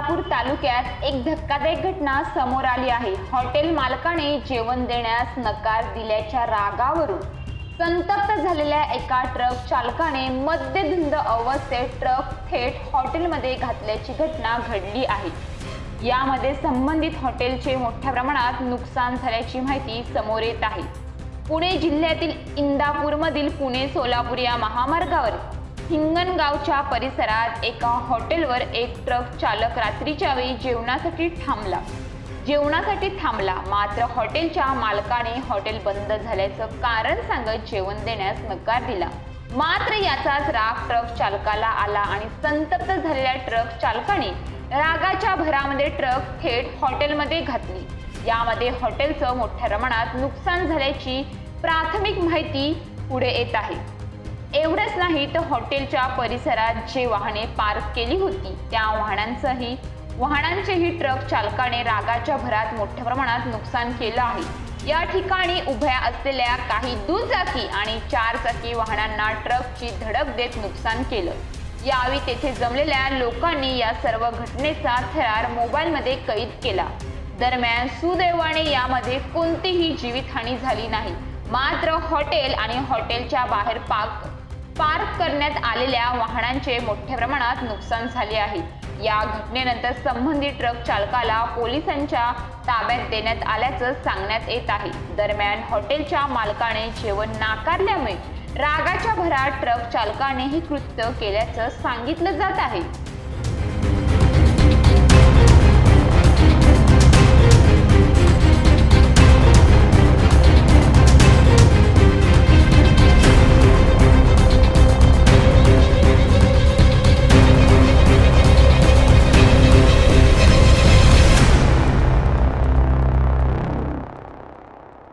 एक घटना समोर आली आहे. हॉटेल मालकाने जेवण देण्यास नकार दिल्याच्या रागावरून संतप्त झालेल्या एका ट्रक चालकाने मद्यधुंद अवस्थेत ट्रक थेट हॉटेलमध्ये घातल्याची घटना घडली आहे. यामध्ये संबंधित हॉटेलचे मोठ्या प्रमाणात नुकसान झाल्याची माहिती समोर येत आहे. पुणे जिल्ह्यातील इंदापूरमधील पुणे सोलापूर या महामार्गावर हिंगणगावच्या परिसरात एका हॉटेलवर एक ट्रक चालक रात्रीच्या वेळी जेवणासाठी थांबला. जेवणासाठी थांबला मात्र हॉटेलच्या मालकाने हॉटेल बंद झाल्याचं कारण सांगत जेवण देण्यास नकार दिला. मात्र याचाच राग ट्रक चालकाला आला आणि संतप्त झालेल्या ट्रक चालकाने रागाच्या भरामध्ये ट्रक थेट हॉटेलमध्ये घातली. यामध्ये हॉटेलचं मोठ्या प्रमाणात नुकसान झाल्याची प्राथमिक माहिती पुढे येत आहे. एवढंच नाही तर हॉटेलच्या परिसरात जे वाहने पार्क केली होती त्या वाहनांचंही वाहनांचेही ट्रक चालकाने रागाच्या भरात मोठ्या प्रमाणात नुकसान केलं आहे. या ठिकाणी उभ्या असलेल्या काही दुचाकी आणि चारचाकी वाहनांना ट्रकची धडक देत नुकसान केलं. यावेळी तेथे जमलेल्या लोकांनी या सर्व घटनेचा थरार मोबाईलमध्ये कैद केला. दरम्यान सुदैवाने यामध्ये कोणतीही जीवितहानी झाली नाही. मात्र हॉटेल आणि हॉटेलच्या बाहेर पाक पार्क करण्यात आलेल्या वाहनांचे मोठ्या प्रमाणात नुकसान झाले आहे. या घटनेनंतर संबंधित ट्रक चालकाला पोलिसांच्या ताब्यात देण्यात आल्याचं सांगण्यात येत आहे. दरम्यान हॉटेलच्या मालकाने जेवण नाकारल्यामुळे रागाच्या भरात ट्रक चालकाने हे कृत्य केल्याचं सांगितलं जात आहे.